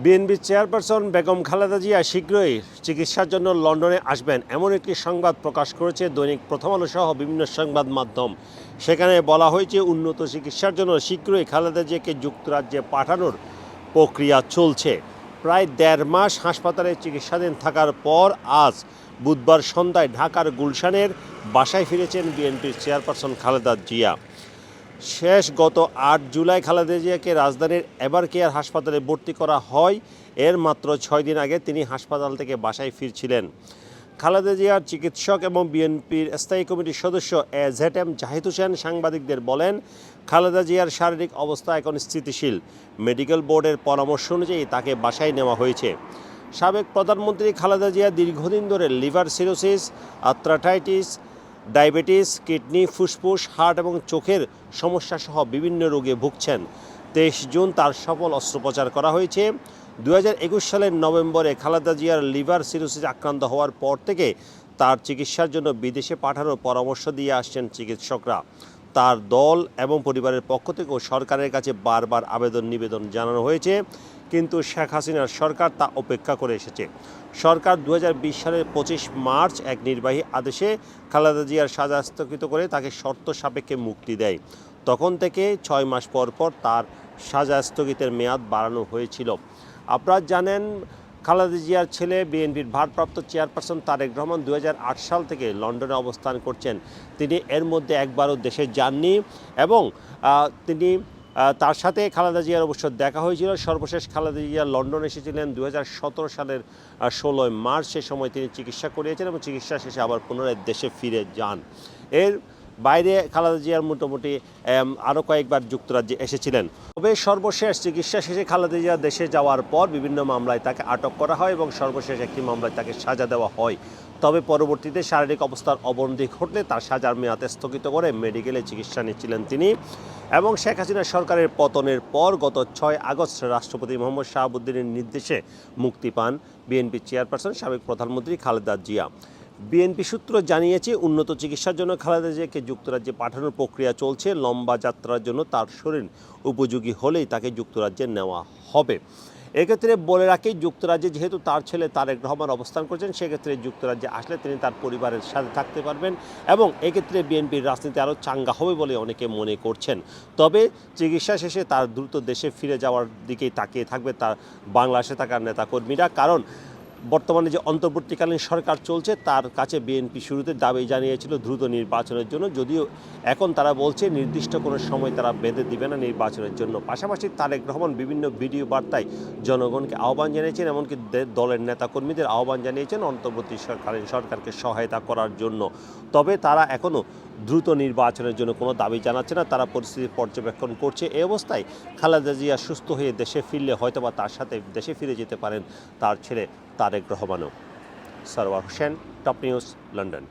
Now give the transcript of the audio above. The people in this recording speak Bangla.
বিএনপি চেয়ারপারসন বেগম খালেদা জিয়া শীঘ্রই চিকিৎসার জন্য লন্ডনে আসবেন। এমন একটি সংবাদ প্রকাশ করেছে দৈনিক প্রথম আলো সহ বিভিন্ন সংবাদ মাধ্যম। সেখানে বলা হয়েছে, উন্নত চিকিৎসার জন্য শীঘ্রই খালেদা জিয়াকে যুক্তরাজ্যে পাঠানোর প্রক্রিয়া চলছে। প্রায় দেড় মাস হাসপাতালে চিকিৎসাধীন থাকার পর আজ বুধবার সন্ধ্যায় ঢাকার গুলশানের বাসায় ফিরেছেন বিএনপির চেয়ারপারসন খালেদা জিয়া। শেষ গত আট জুলাই খালেদা জিয়াকে রাজধানীর এবার কেয়ার হাসপাতালে ভর্তি করা হয়। এর মাত্র ছয় দিন আগে তিনি হাসপাতাল থেকে বাসায় ফিরছিলেন। খালেদা জিয়ার চিকিৎসক এবং বিএনপির স্থায়ী কমিটির সদস্য A Z M Zahid Hossain সাংবাদিকদের বলেন, খালেদা জিয়ার শারীরিক অবস্থা এখন স্থিতিশীল। মেডিকেল বোর্ডের পরামর্শ অনুযায়ী তাকে বাসায় নেওয়া হয়েছে। সাবেক প্রধানমন্ত্রী খালেদা জিয়া দীর্ঘদিন ধরে liver cirrhosis, arthritis diabetes, kidney, ফুসফুস, হার্ট এবং চোখের সমস্যাসহ বিভিন্ন রোগে ভুগছেন। তেইশ জুন তার সফল অস্ত্রোপচার করা হয়েছে। দু হাজার একুশ সালের নভেম্বরে খালেদা জিয়ার লিভার সিরোসিস আক্রান্ত হওয়ার পর থেকে তার চিকিৎসার জন্য বিদেশে পাঠানোর পরামর্শ দিয়ে আসছেন চিকিৎসকরা। তার দল এবং পরিবারের পক্ষ থেকেও সরকারের কাছে বারবার আবেদন, নিবেদন জানানো হয়েছে। কিন্তু শেখ হাসিনার সরকার তা উপেক্ষা করে এসেছে। সরকার দু হাজার বিশ সালের পঁচিশ মার্চ এক নির্বাহী আদেশে খালেদা জিয়ার সাজা স্থগিত করে তাকে শর্ত সাপেক্ষে মুক্তি দেয়। তখন থেকে ছয় মাস পর পর তার সাজা স্থগিতের মেয়াদ বাড়ানো হয়েছিল। আপনারা জানেন খালেদা জিয়ার ছেলে বিএনপির ভারপ্রাপ্ত চেয়ারপারসন তারেক রহমান দু হাজার আট সাল থেকে লন্ডনে অবস্থান করছেন। তিনি এর মধ্যে একবারও দেশে যাননি এবং তিনি তার সাথে খালেদা জিয়ার অবশ্য দেখা হয়েছিল। সর্বশেষ খালেদা জিয়া লন্ডন এসেছিলেন দু হাজার সতেরো সালের ষোলোই মার্চ। সে সময় তিনি চিকিৎসা করিয়েছেন এবং চিকিৎসা শেষে আবার পুনরায় দেশে ফিরে যান। এর বাইরে খালেদা জিয়ার মোটামুটি আরও কয়েকবার যুক্তরাজ্যে এসেছিলেন। তবে সর্বশেষ চিকিৎসা শেষে খালেদা জিয়া দেশে যাওয়ার পর বিভিন্ন মামলায় তাকে আটক করা হয় এবং সর্বশেষ একটি মামলায় তাকে সাজা দেওয়া হয়। তবে পরবর্তীতে শারীরিক অবস্থার অবনতি ঘটলে তার সাজার মেয়াদ স্থগিত করে মেডিকেলে চিকিৎসা নিচ্ছিলেন তিনি এবং শেখ হাসিনা সরকারের পতনের পর গত ছয় আগস্ট রাষ্ট্রপতি মোহাম্মদ শাহাবুদ্দিনের নির্দেশে মুক্তি পান বিএনপি চেয়ারপারসন সাবেক প্রধানমন্ত্রী খালেদা জিয়া। বিএনপি সূত্র জানিয়েছে, উন্নত চিকিৎসার জন্য খালেদা জিয়াকে যুক্তরাজ্যে পাঠানোর প্রক্রিয়া চলছে। লম্বা যাত্রার জন্য তার শরীর উপযোগী হলেই তাকে যুক্তরাজ্যে নেওয়া হবে। এক্ষেত্রে বলে রাখি, যুক্তরাজ্যে যেহেতু তার ছেলে তারেক রহমান অবস্থান করছেন, সেক্ষেত্রে যুক্তরাজ্যে আসলে তিনি তার পরিবারের সাথে থাকতে পারবেন এবং এক্ষেত্রে বিএনপির রাজনীতি আরও চাঙ্গা হবে বলে অনেকে মনে করছেন। তবে চিকিৎসা শেষে তার দ্রুত দেশে ফিরে যাওয়ার দিকেই তাকিয়ে থাকবে তার বাংলাদেশে থাকার নেতাকর্মীরা। কারণ বর্তমানে যে অন্তর্বর্তীকালীন সরকার চলছে, তার কাছে বিএনপি শুরুতে দাবি জানিয়েছিল দ্রুত নির্বাচনের জন্য। যদিও এখন তারা বলছে নির্দিষ্ট কোনো সময় তারা বেঁধে দিবে না নির্বাচনের জন্য। পাশাপাশি তারেক রহমান বিভিন্ন ভিডিও বার্তায় জনগণকে আহ্বান জানিয়েছেন, এমনকি দলের নেতাকর্মীদের আহ্বান জানিয়েছেন অন্তর্বর্তী সরকারকে সহায়তা করার জন্য। তবে তারা এখনও দ্রুত নির্বাচনের জন্য কোনো দাবি জানাচ্ছে না। তারা পরিস্থিতি পর্যবেক্ষণ করছে। এই অবস্থায় খালেদা জিয়া সুস্থ হয়ে দেশে ফিরলে হয়তোবা তার সাথে দেশে ফিরে যেতে পারেন তার ছেলে Tarique রহমানও। Sarwar Hossain, top news, London.